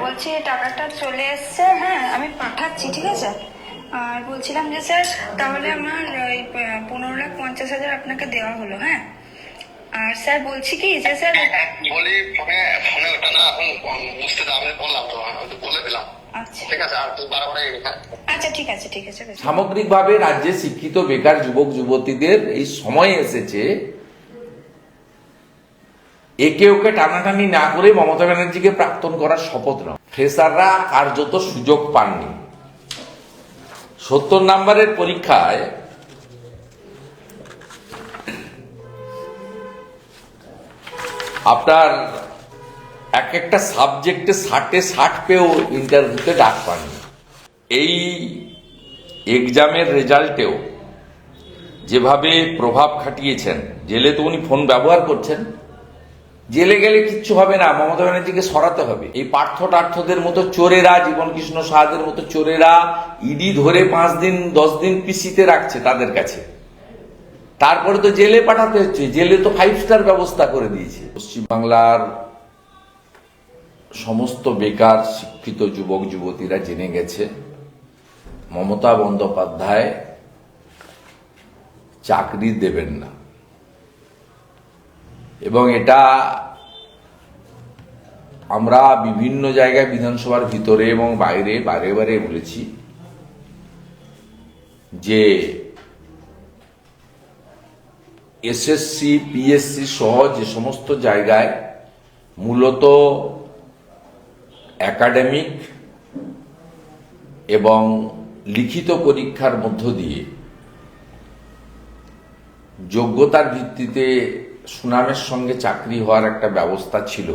বলছি টাকাটা চলে এসছে হ্যাঁ আমি পাঠাচ্ছি ঠিক আছে? আর বলছিলাম যে স্যার তাহলে আমার ওই পনেরো লাখ পঞ্চাশ হাজার আপনাকে দেওয়া হলো হ্যাঁ? আর স্যার বলছি কি যে স্যার হ্যাঁ, বলি ফোনে ফোনে ওটা না এখন বুঝতে দাও আমি বললাম তো বলে দিলাম। আচ্ছা। ঠিক আছে আর তুই বারবার হ্যাঁ। আচ্ছা ঠিক আছে ঠিক আছে সামগ্রিকভাবে রাজ্যে শিক্ষিত বেকার যুবক যুবতীদের এই সময় এসেছে একে ওকে টানাটানি না করে মমতা ব্যানার্জিকে প্রাক্তন করার শপথ নাও। ফ্রেশাররা কার্যত সুযোগ পাননি। সত্তর নাম্বারের পরীক্ষায় আপনার এক একটা সাবজেক্টে ষাটে ষাট পেয়েও ইন্টারভিউতে ডাক পাননি। এই এক্সামের রেজাল্টেও যেভাবে প্রভাব খাটিয়েছেন, জেলে তো উনি ফোন ব্যবহার করছেন জেলে গেলে কিচ্ছু হবে না, মমতা ব্যানার্জিকে সরাতে হবে। এই পার্থ টার্থদের মতো চোরেরা জীবন কৃষ্ণ সাহাদের মতো চোরেরা ইডি ধরে পাঁচ দিন, দশ দিন পিসিতে রাখছে তাদের কাছে। তারপরে তো জেলে পাঠাতে হচ্ছে, জেলে তো ফাইভ স্টার ব্যবস্থা করে দিয়েছে। পশ্চিমবাংলার সমস্ত বেকার, শিক্ষিত যুবক, যুবতীরা জেনে গেছে, মমতা বন্দ্যোপাধ্যায় চাকরি দেবেন না। এবং এটা আমরা বিভিন্ন জায়গায় বিধানসভার ভিতরে এবং বাইরে বারে বারে বলেছি যে এসএসসি পিএসসি সহ যে সমস্ত জায়গায় মূলত একাডেমিক এবং লিখিত পরীক্ষার মধ্য দিয়ে যোগ্যতার ভিত্তিতে সুনামের সঙ্গে চাকরি হওয়ার একটা ব্যবস্থা ছিল।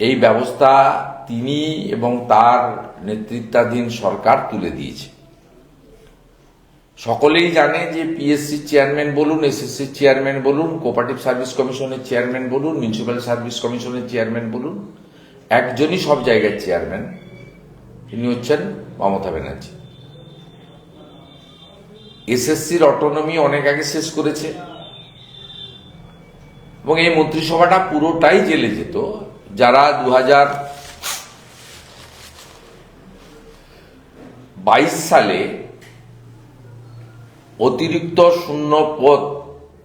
এই ব্যবস্থা তিনি এবং তার নেতৃত্বাধীন সরকার তুলে দিয়েছে। সকলেই জানে যে পিএসসি চেয়ারম্যান বলুন এসএসসি চেয়ারম্যান বলুন কোপারেটিভ সার্ভিস কমিশনের চেয়ারম্যান বলুন মিউনিসিপ্যাল সার্ভিস কমিশনের চেয়ারম্যান বলুন, একজনই সব জায়গার চেয়ারম্যান তিনি হচ্ছেন মমতা ব্যানার্জি। এসএসসির অটোনমি অনেক আগে শেষ করেছে। এবং এই মন্ত্রিসভাটা পুরোটাই জেলে যেত। যারা দু বাইশ সালে অতিরিক্ত শূন্য পদ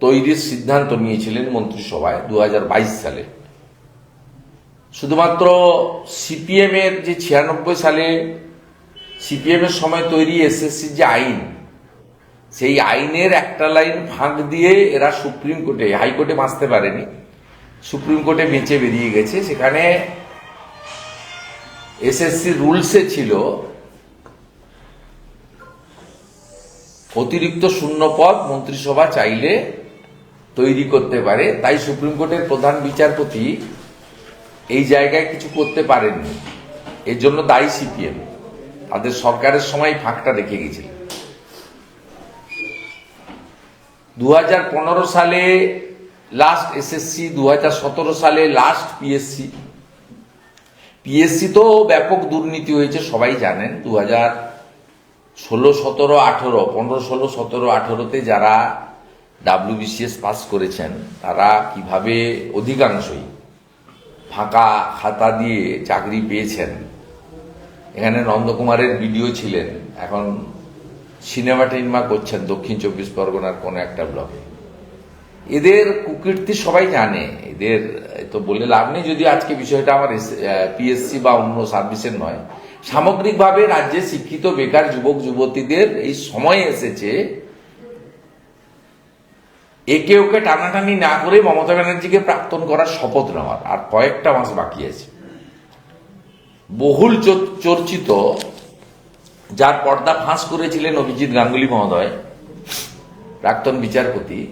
তৈরির সিদ্ধান্ত নিয়েছিলেন মন্ত্রিসভায় দু হাজার বাইশ সালে। শুধুমাত্র সিপিএম এর যে ছিয়ানব্বই সালে সিপিএম এর সময় তৈরি এসএসসি যে আইন সেই আইনের একটা লাইন ফাঁক দিয়ে এরা সুপ্রিম কোর্টে, হাইকোর্টে বাঁচতে পারেনি। সুপ্রিম কোর্টে বেঁচে বেরিয়ে গেছে। সেখানে এসএসসি রুলসে ছিল অতিরিক্ত শূন্য পদ মন্ত্রিসভা চাইলে তৈরি করতে পারে। তাই সুপ্রিম কোর্টের প্রধান বিচারপতি এই জায়গায় কিছু করতে পারেননি। এর জন্য দায়ী সিপিএম তাদের সরকারের সময় ফাঁকটা রেখে গেছিল। দু হাজার পনেরো সালে লাস্ট এসএসসি দু হাজার সতেরো সালে লাস্ট পিএসসি পিএসসি তো ব্যাপক দুর্নীতি হয়েছে, সবাই জানেন। দু হাজার ষোলো সতেরো আঠেরো, পনেরো ষোলো সতেরো আঠেরোতে যারা ডাব্লিউবিসিএস পাস করেছেন, তারা কীভাবে অধিকাংশই ফাঁকা খাতা দিয়ে চাকরি পেয়েছেন। এখানে নন্দকুমারের ভিডিও ছিলেন, এখন সিনেমা টিনেমা করছেন দক্ষিণ চব্বিশ পরগনার কোনো একটা ব্লকে এদের কুকীর্তি সবাই জানে। এদের তো বলে লাভ নেই যদি আজকে বিষয়টা আমার পিএসসি বা অন্য সার্ভিসের নয়। সামগ্রিকভাবে রাজ্যে শিক্ষিত, বেকার যুবক, যুবতীদের এই সময় এসেছে। একে ওকে টানাটানি না করে মমতা ব্যানার্জিকে প্রাক্তন করার শপথ নেওয়ার। আর কয়েকটা মাস বাকি আছে। বহুল চর্চিত যার পর্দা ফাঁস করেছিলেন অভিজিৎ গাঙ্গুলি মহোদয়, প্রাক্তন বিচারপতি,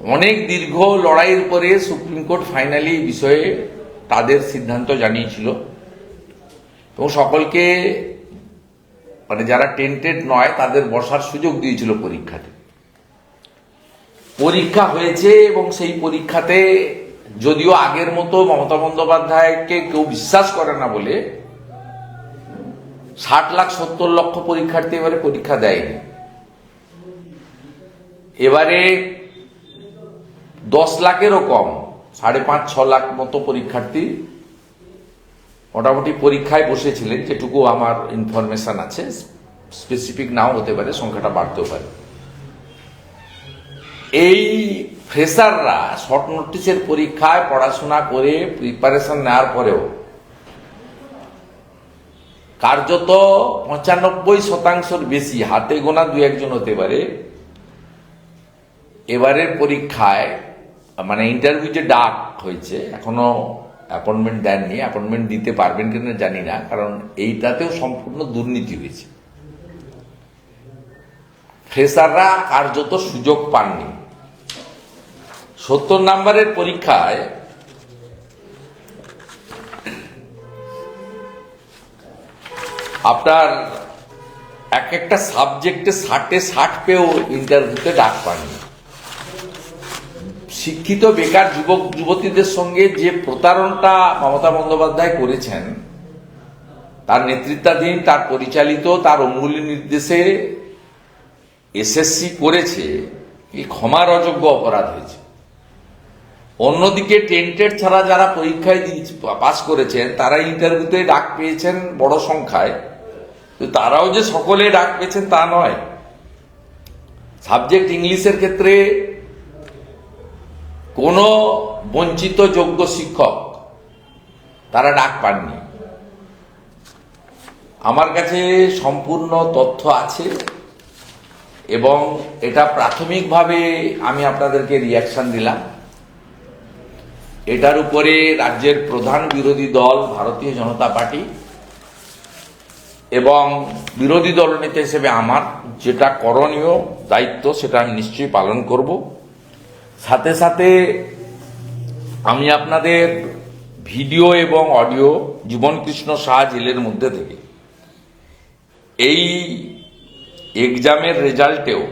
অনেক দীর্ঘ লড়াইয়ের পরে সুপ্রিম কোর্ট ফাইনালি বিষয়ে তাদের সিদ্ধান্ত জানিয়েছিল। এবং সকলকে মানে যারা টেন্টেড নয়, তাদের বসার সুযোগ দিয়েছিল পরীক্ষাতে। পরীক্ষা হয়েছে এবং সেই পরীক্ষাতে যদিও আগের মতো মমতা বন্দ্যোপাধ্যায়কে কেউ বিশ্বাস করে না বলে ষাট লাখ সত্তর লক্ষ পরীক্ষার্থী এবারে পরীক্ষা দেয়নি। এবারে দশ লাখেরও কম, সাড়ে পাঁচ, ছ লাখ মতো পরীক্ষার্থী মোটামুটি পরীক্ষায় বসেছিলেন, যেটুকু আমার ইনফরমেশন আছে স্পেসিফিক নাও হতে পারে, সংখ্যাটা বাড়তেও পারে। এই ফ্রেশাররা শর্ট নোটিসের পরীক্ষায় পড়াশোনা করে প্রিপারেশন নেওয়ার পরেও কার্যত পঁচানব্বই শতাংশের বেশি, হাতে গোনা দু একজন হতে পারে। এবারের পরীক্ষায় মানে ইন্টারভিউ যে ডাক হয়েছে, এখনও অ্যাপয়েন্টমেন্ট দেননি। অ্যাপয়েন্টমেন্ট দিতে পারবেন কিনা জানি না, কারণ এইটাতেও সম্পূর্ণ দুর্নীতি হয়েছে। ফ্রেশাররা কার্যত সুযোগ পাননি। সত্তর নাম্বারের পরীক্ষায় আপনার এক একটা সাবজেক্টে ষাটে ষাট পেয়েও ইন্টারভিউতে ডাক পাননি। শিক্ষিত বেকার যুবক, যুবতীদের সঙ্গে যে প্রতারণটা মমতা বন্দ্যোপাধ্যায় করেছেন, তার নেতৃত্বাধীন, তার পরিচালিত, তার অঙ্গুলি নির্দেশে এসএসসি করেছে ক্ষমার অযোগ্য অপরাধ হয়েছে। অন্যদিকে টেন্টেড ছাড়া যারা পরীক্ষায় পাশ করেছেন তারা ইন্টারভিউতে ডাক পেয়েছেন বড় সংখ্যায়। তারাও যে সকলে ডাক পেয়েছেন তা নয়। সাবজেক্ট ইংলিশের ক্ষেত্রে কোনো বঞ্চিত যোগ্য শিক্ষক তারা ডাক পাননি। আমার কাছে সম্পূর্ণ তথ্য আছে এবং এটা প্রাথমিকভাবে আমি আপনাদেরকে রিয়াকশন দিলাম। এটার উপরে রাজ্যের প্রধান বিরোধী দল ভারতীয় জনতা পার্টি এবং বিরোধী দলনেতা হিসেবে আমার যেটা করণীয়, দায়িত্ব, সেটা আমি নিশ্চয়ই পালন করব। সাথে সাথে আমি আপনাদের ভিডিও এবং অডিও জীবনকৃষ্ণ শাহ জেলের মধ্যে থেকে এই এক্সামের রেজাল্টেও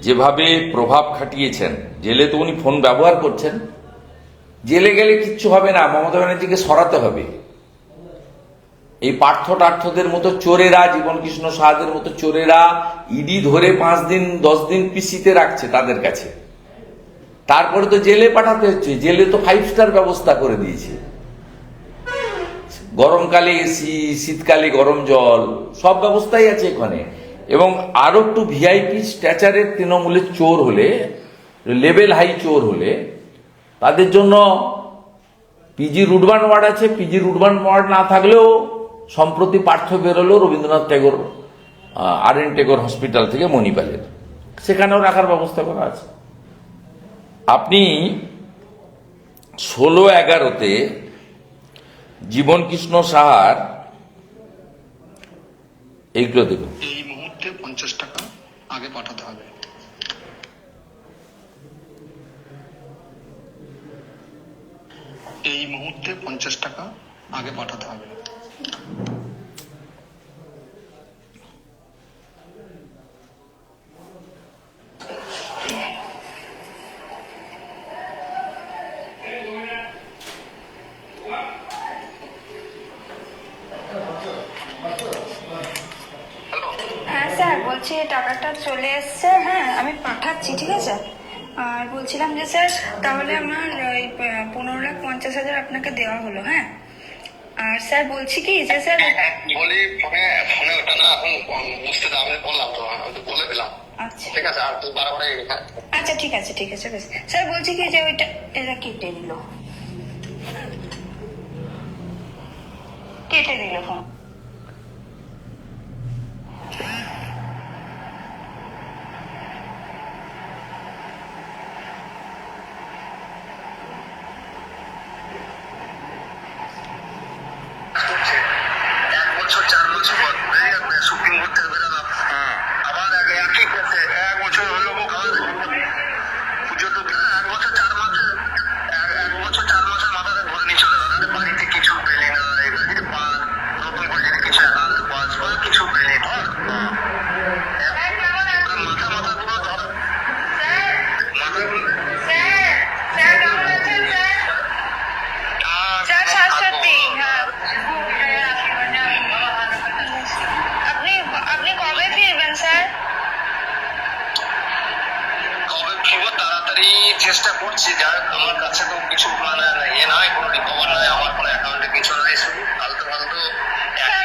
যেভাবে প্রভাব খাটিয়েছেন, জেলে তো উনি ফোন ব্যবহার করছেন, জেলে গেলে কিচ্ছু হবে না, মমতা ব্যানার্জিকে সরাতে হবে। এই পার্থ টার্থদের মতো চোরেরা জীবন কৃষ্ণ সাহাদের মতো চোরেরা ইডি ধরে পাঁচ দিন, দশ দিন পিসিতে রাখছে তাদের কাছে। তারপরে তো জেলে পাঠাতে হচ্ছে। জেলে তো ফাইভ স্টার ব্যবস্থা করে দিয়েছে। গরমকালে এসি শীতকালে গরম জল, সব ব্যবস্থাই আছে এখানে। এবং আরও একটু ভিআইপি স্ট্যাচারের তৃণমূলের চোর হলে লেভেল হাই চোর হলে, তাদের জন্য পিজি রুটবান ওয়ার্ড আছে। পিজি রুটবান ওয়ার্ড না থাকলেও সম্প্রতি পার্থ বেরোলো Rabindranath Tagore R N Tagore hospital থেকে মণিপালের। সেখানেও রাখার ব্যবস্থা করা আছে। আপনি ষোলো এগারোতে জীবন কৃষ্ণ সাহার এইগুলো দেখুন। এই মুহূর্তে পঞ্চাশ টাকা আগে পাঠাতে হবে। এই মুহূর্তে পঞ্চাশ টাকা আগে পাঠাতে হবে। স্যার, বলছি টাকাটা চলে এসছে হ্যাঁ আমি পাঠাচ্ছি, ঠিক আছে? আর বলছিলাম যে স্যার, তাহলে আমার ওই পনেরো লাখ পঞ্চাশ হাজার আপনাকে দেওয়া হলো হ্যাঁ? আর স্যার বলছি কি যে স্যার বলি ফোনে ফোনে ওটা না এখন বুঝতে দাও আমি বললাম তো আমি তো বলে দিলাম। আচ্ছা। ঠিক আছে আর তুই বারবার হ্যাঁ। আচ্ছা ঠিক আছে ঠিক আছে বেশ। স্যার বলছি কি যে ওইটা এটা কেটে দিল কেটে দিল ফোন। চেষ্টা করছি যা আমার কাছে তো কিছু মানে এ নাই কোনো রিকভার নাই আমার কোনো অ্যাকাউন্টে কিছু নাই শুধু ফালতু ফালতু হ্যাঁ,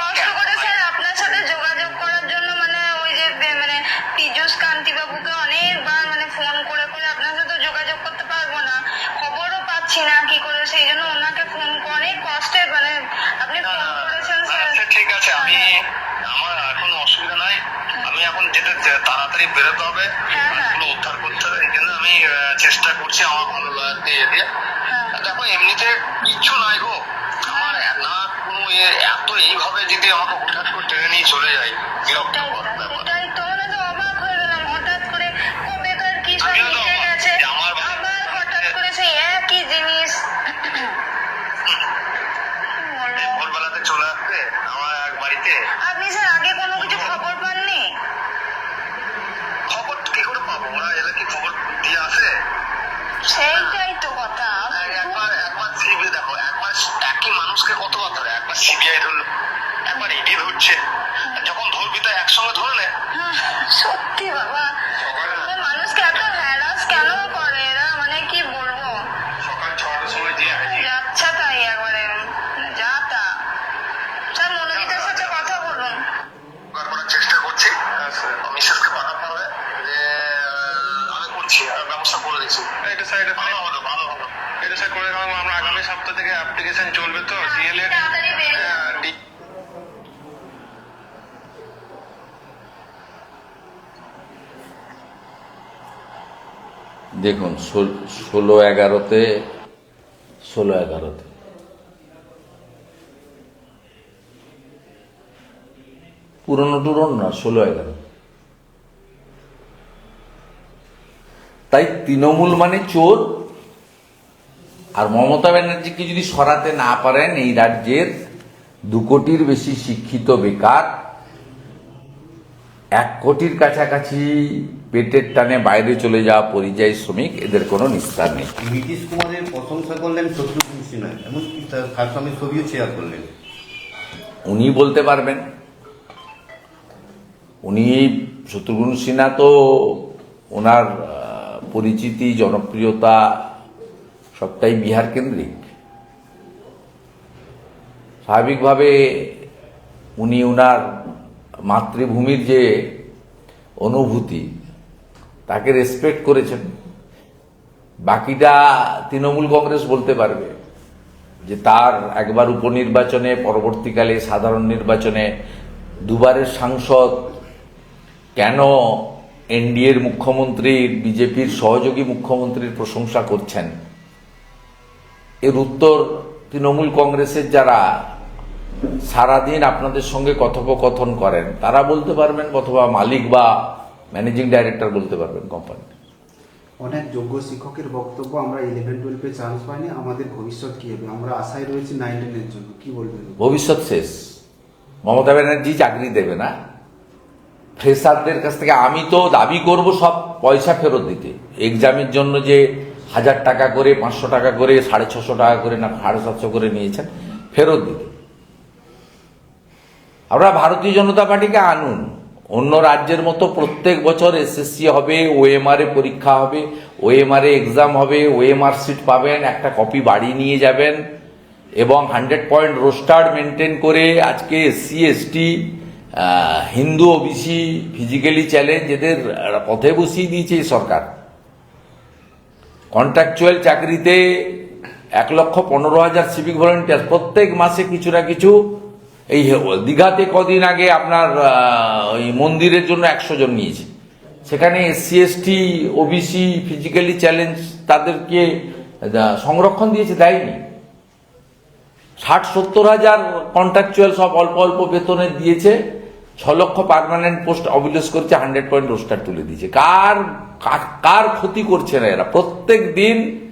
কষ্ট করে আপনার সাথে যোগাযোগ করার জন্য মানে ওই যে মানে পীযুষ কান্তি বাবুকে অনেকবার মানে ফোন করে করে আপনার সাথে যোগাযোগ করতে পারব না। খবরও পাচ্ছি না কি করে সেই তাড়াতাড়ি বেরোতে হবে হ্যাঁ, হ্যাঁ। উদ্ধার করতে হবে এই জন্য আমি চেষ্টা করছি আমার ভালো ইয়ে দিয়ে হ্যাঁ। দেখো এমনিতে কিচ্ছু নাই গো। আমার না কোনো এত এইভাবে যদি আমাকে হুটহাট করে নিয়ে চলে যায় বিরক্ত ব্যাপার। ওটাই তো মানে তো ধরছে যখন ধরবি তো একসঙ্গে ধরে নে। হ্যাঁ, সত্যি বাবা। মানে মানুষকে এত হ্যারাস কেন করে? এরা মানে কি বলব? সকাল ছটার সময় দিয়ে হাজির তাই একবারে। যা তা। স্যার মনোজিতের সাথে কথা বলুন। করার চেষ্টা করছি? মিসেসকে পাঠাতে হবে যে আহ, আমি করছি ব্যবস্থা করে দিচ্ছি এটা স্যার এটা ভালো হলো ভালো হলো এটা স্যার করে আমরা আগামী সপ্তাহ থেকে অ্যাপ্লিকেশন চলবে তো ডিএলএড তাড়াতাড়ি বেরিয়ে দেখুন, ষোলো এগারোতে ষোলো এগারোতে। পুরনো টুরনো না, ষোলো এগারো। তাই তৃণমূল মানে চোর, আর মমতা ব্যানার্জিকে যদি সরাতে না পারেন, এই রাজ্যের দু কোটির বেশি শিক্ষিত বেকার এক কোটির কাছাকাছি পেটের টানে বাইরে চলে যাওয়া পরিযায়ী শ্রমিক এদের কোনো নিস্তার নেই। নীতিশ কুমারের প্রশংসা করলেন শত্রুঘ্ন সিনহা এমনকি তার ছবিও শেয়ার করলেন। উনি বলতে পারবেন। উনি শত্রুঘ্ন সিনহা তো ওনার পরিচিতি জনপ্রিয়তা সবটাই বিহার কেন্দ্রিক। স্বাভাবিকভাবে উনি ওনার মাতৃভূমির যে অনুভূতি, তাকে রেসপেক্ট করেছেন। বাকিটা তৃণমূল কংগ্রেস বলতে পারবে যে তার একবার উপনির্বাচনে, পরবর্তীকালে সাধারণ নির্বাচনে দুবারের সাংসদ, কেন এনডিএর মুখ্যমন্ত্রীর বিজেপির সহযোগী মুখ্যমন্ত্রীর প্রশংসা করছেন? এর উত্তর তৃণমূল কংগ্রেসের যারা সারাদিন আপনাদের সঙ্গে কথোপকথন করেন। তারা বলতে পারবেন অথবা মালিক বা ম্যানেজিং ডাইরেক্টর বলতে পারবেন কোম্পানি অনেক যোগ্য শিক্ষকের বক্তব্য আমরা ইলেভেন টুয়েলভে চান্স পাইনি। আমাদের ভবিষ্যৎ কি হবে? আমরা আশায় রয়েছি নাইন টেনের জন্য। কি বলবেন? ভবিষ্যৎ শেষ। মমতা ব্যানার্জি চাকরি দেবে না। ফ্রেশারদের কাছ থেকে আমি তো দাবি করব সব পয়সা ফেরত দিতে। এক্সামের জন্য যে হাজার টাকা করে পাঁচশো টাকা করে সাড়ে ছশো টাকা করে না সাড়ে সাতশো করে নিয়েছেন ফেরত দিতে। আমরা ভারতীয় জনতা পার্টিকে আনুন। অন্য রাজ্যের মতো প্রত্যেক বছর এসএসসি হবে, ওএমআর পরীক্ষা হবে, ওএমআর এক্সাম হবে, ওএমআর সিট পাবেন, একটা কপি বাড়ি নিয়ে যাবেন এবং হান্ড্রেড পয়েন্ট রোস্টার মেনটেন করে আজকে SC ST Hindu OBC physically challenge এদের পথে বসিয়ে দিয়েছে সরকার। কন্ট্রাকচুয়াল চাকরিতে এক লক্ষ পনেরো হাজার সিভিক ভলেন্টিয়ার প্রত্যেক মাসে কিছু না কিছু এই দীঘাতে কদিন আগে আপনার ওই মন্দিরের জন্য একশো জন নিয়েছে। সেখানে SC ST OBC physically challenge তাদেরকে সংরক্ষণ দিয়েছে, দেয়নি। ষাট সত্তর হাজার কন্ট্রাকচুয়াল সব অল্প অল্প বেতনে দিয়েছে, ছ লক্ষ পার্মানেন্ট পোস্ট অবিলেস করছে হান্ড্রেড পয়েন্ট রোস্টার তুলে দিয়েছে। কার, কার- কার ক্ষতি করছে না এরা? প্রত্যেক দিন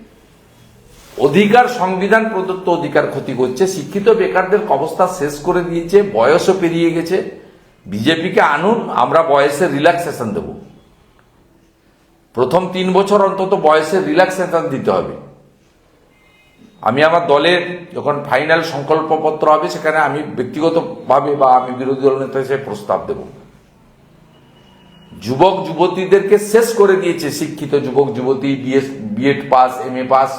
অধিকার সংবিধান প্রদত্ত অধিকার ক্ষতি করছে। শিক্ষিত বেকারদের অবস্থা শেষ করে দিয়েছে, বয়সও পেরিয়ে গেছে। বিজেপিকে আনুন, আমরা বয়সের রিল্যাক্সেশন দেব। প্রথম তিন বছর অন্তত বয়সের রিল্যাক্সেশন দিতে হবে। আমি আমার দলের যখন ফাইনাল সংকল্পপত্র হবে, সেখানে আমি ব্যক্তিগতভাবে বা আমি বিরোধী দল নেতা হিসেবে প্রস্তাব দেব। যুবক যুবতীদেরকে শেষ করে দিয়েছে শিক্ষিত যুবক যুবতী BS BEd pass M A pass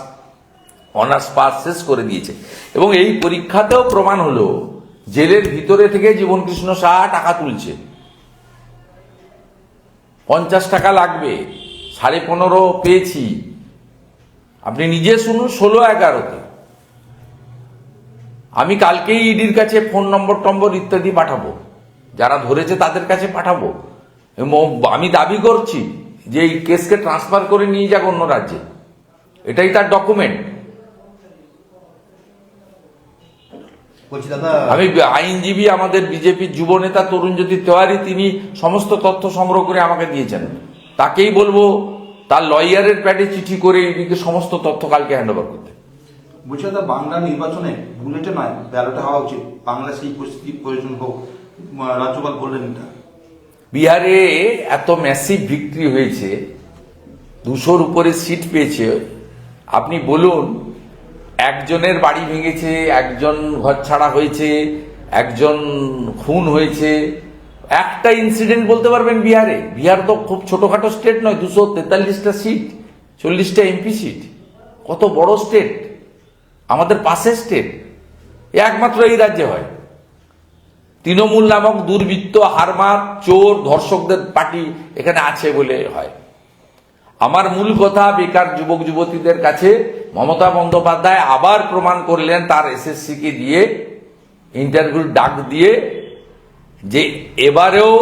honours pass শেষ করে দিয়েছে। এবং এই পরীক্ষাতেও প্রমাণ হলো, জেলের ভিতরে থেকে জীবনকৃষ্ণ সাহা টাকা তুলছে। পঞ্চাশ টাকা লাগবে, সাড়ে পনেরো পেয়েছি। আপনি নিজে শুনুন ষোলো এগারোতে। আমি কালকেই ইডির কাছে ফোন নম্বর টম্বর ইত্যাদি পাঠাবো। যারা ধরেছে তাদের কাছে পাঠাবো। আমি দাবি করছি যে এই কেসকে ট্রান্সফার করে নিয়ে যাক অন্য রাজ্যে। এটাই তার ডকুমেন্ট বলছি দাদা আমি আইনজীবী আমাদের বিজেপির যুব নেতা তরুণজ্যোতি তেওয়ারি তিনি সমস্ত তথ্য সংগ্রহ করে আমাকে দিয়েছেন। তাকেই বলব তার লয়ারের প্যাডে চিঠি করে এদিকে সমস্ত তথ্য কালকে হ্যান্ড ওভার করতে। বলছি দাদা বাংলা নির্বাচনে বুলেটে নয় ব্যালটে হওয়া উচিত। বাংলা সেই পরিস্থিতি প্রয়োজন হোক। রাজ্যপাল বললেন এটা। বিহারে এত ম্যাসিভ ভিক্টরি হয়েছে দুশোর উপরে সিট পেয়েছে। আপনি বলুন একজনের বাড়ি ভেঙেছে, একজন ঘর ছাড়া হয়েছে, একজন খুন হয়েছে। একটা ইনসিডেন্ট বলতে পারবেন বিহারে। বিহার তো খুব ছোটখাটো স্টেট নয়, দুশো তেতাল্লিশটা সিট চল্লিশটা এমপি সিট কত বড় স্টেট আমাদের পাশের স্টেট একমাত্র এই রাজ্যে হয়। তৃণমূল নামক দুর্বৃত্ত, হারমার, চোর, ধর্ষকদের পার্টি এখানে আছে বলে হয়। আমার মূল কথা বেকার যুবক যুবতীদের কাছে মমতা বন্দ্যোপাধ্যায় আবার প্রমাণ করলেন তার এসএসসি কে দিয়ে ইন্টারভিউ ডাক দিয়ে যে এবারেও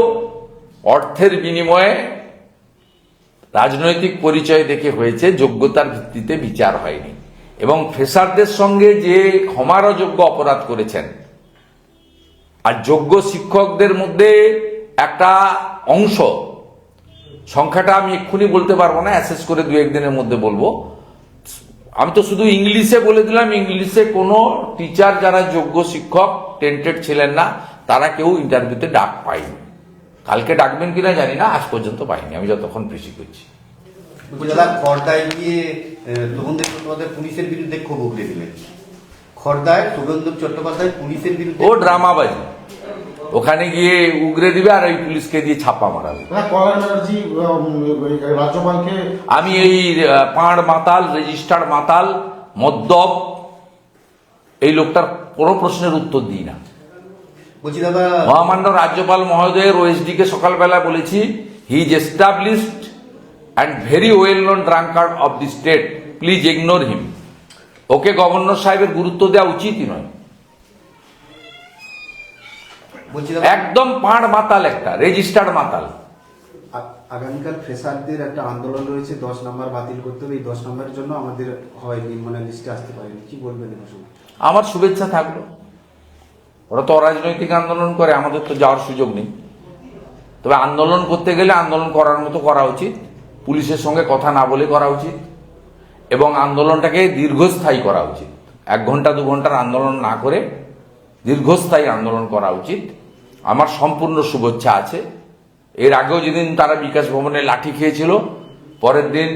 অর্থের বিনিময়ে রাজনৈতিক পরিচয় দেখে হয়েছে, যোগ্যতার ভিত্তিতে বিচার হয়নি। এবং ফেসারদের সঙ্গে যে ক্ষমার যোগ্য অপরাধ করেছেন, আর যোগ্য শিক্ষকদের মধ্যে একটা অংশ সংখ্যাটা আমি এক্ষুনি বলতে পারব না অ্যাসেস করে দু একদিনের মধ্যে বলব। আমি তো শুধু ইংলিশে বলে দিলাম ইংলিশে কোনো টিচার যারা যোগ্য শিক্ষক টেন্টেড ছিলেন না তারা কেউ ইন্টারভিউতে ডাক পায়নি। কালকে ডাকবেন কিনা জানি না আজ পর্যন্ত পাইনি আমি যতক্ষণ কৃষি করছি। দাদা খড়দায় গিয়ে চট্টোপাধ্যায় পুলিশের বিরুদ্ধে ক্ষোভ উগড়ে দিলেন। খড়দায় শুভেন্দু চট্টোপাধ্যায় পুলিশের বিরুদ্ধে ও ড্রামাবাজি। ওখানে গিয়ে উগরে দিবে আর ওই পুলিশকে দিয়ে ছাপা মারাবে। রাজ্যপালকে আমি এই পাঁড় মাতাল রেজিস্টার্ড মাতাল মদ্যপ এই লোকটার কোনো প্রশ্নের উত্তর দিই না। বলছি দাদা মহামান্য রাজ্যপাল মহোদয়ের ওএসডি কে সকালবেলা বলেছি he is established and very well known drunkard of the state please ignore him okay governor সাহেবের গুরুত্ব দেওয়া উচিতই নয়। একদম পাঁড় মাতাল একটা রেজিস্টার্ড মাতাল। আগামীকাল ফ্রেশারদের একটা আন্দোলন রয়েছে দশ নম্বর বাতিল করতে হবে এই দশ নম্বরের জন্য আমাদের হয়নি মানে লিস্টে আসতে পারেনি। কি বলবেন আমার শুভেচ্ছা থাকল। ওরা তো অরাজনৈতিক আন্দোলন করে আমাদের তো যাওয়ার সুযোগ নেই। তবে আন্দোলন করতে গেলে আন্দোলন করার মতো করা উচিত পুলিশের সঙ্গে কথা না বলে করা উচিত এবং আন্দোলনটাকে দীর্ঘস্থায়ী করা উচিত। এক ঘণ্টা দু ঘণ্টার আন্দোলন না করে দীর্ঘস্থায়ী আন্দোলন করা উচিত। আমার সম্পূর্ণ শুভেচ্ছা আছে। এর আগেও যেদিন তারা বিকাশ ভবনে লাঠি খেয়েছিল, পরের দিন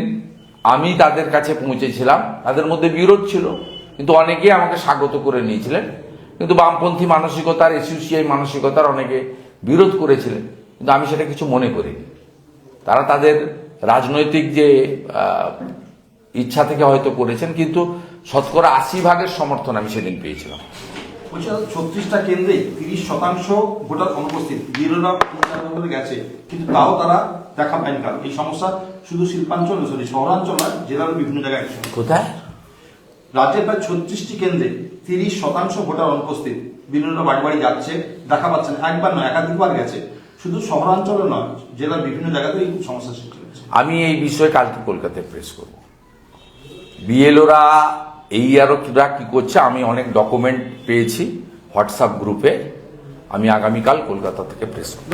আমি তাদের কাছে পৌঁছেছিলাম। তাদের মধ্যে বিরোধ ছিল, কিন্তু অনেকেই আমাকে স্বাগত করে নিয়েছিলেন। কিন্তু বামপন্থী মানসিকতার এসিউসিআই মানসিকতার অনেকে বিরোধ করেছিলেন, কিন্তু আমি সেটা কিছু মনে করিনি। তারা তাদের রাজনৈতিক যে ইচ্ছা থেকে হয়তো করেছেন, কিন্তু শতকরা আশি ভাগের সমর্থন আমি সেদিন পেয়েছিলাম। বলছি ছত্রিশটা কেন্দ্রে তিরিশ শতাংশ ভোটার অনুপস্থিত। বিরোধীরা গেছে কিন্তু তাও তারা দেখা পায়নি কারণ এই সমস্যা শুধু শিল্পাঞ্চল সরি শহরাঞ্চল নয় জেলার বিভিন্ন জায়গায় কোথায়? রাজ্যের প্রায় ছত্রিশটি কেন্দ্রে তিরিশ শতাংশ ভোটার অনুপস্থিত। বিরোধীরা বাড়ি বাড়ি যাচ্ছে দেখা পাচ্ছে না একবার নয় একাধিকবার গেছে। শুধু শহরাঞ্চলে নয় জেলার বিভিন্ন জায়গাতেই এই সমস্যা সৃষ্টি হচ্ছে। আমি এই বিষয়ে কালকে কলকাতায় প্রেস করব। বিএলওরা এই আরও কিরা কি করছে, আমি অনেক ডকুমেন্ট পেয়েছি হোয়াটসঅ্যাপ গ্রুপে আমি আগামীকাল কলকাতা থেকে প্রেস করব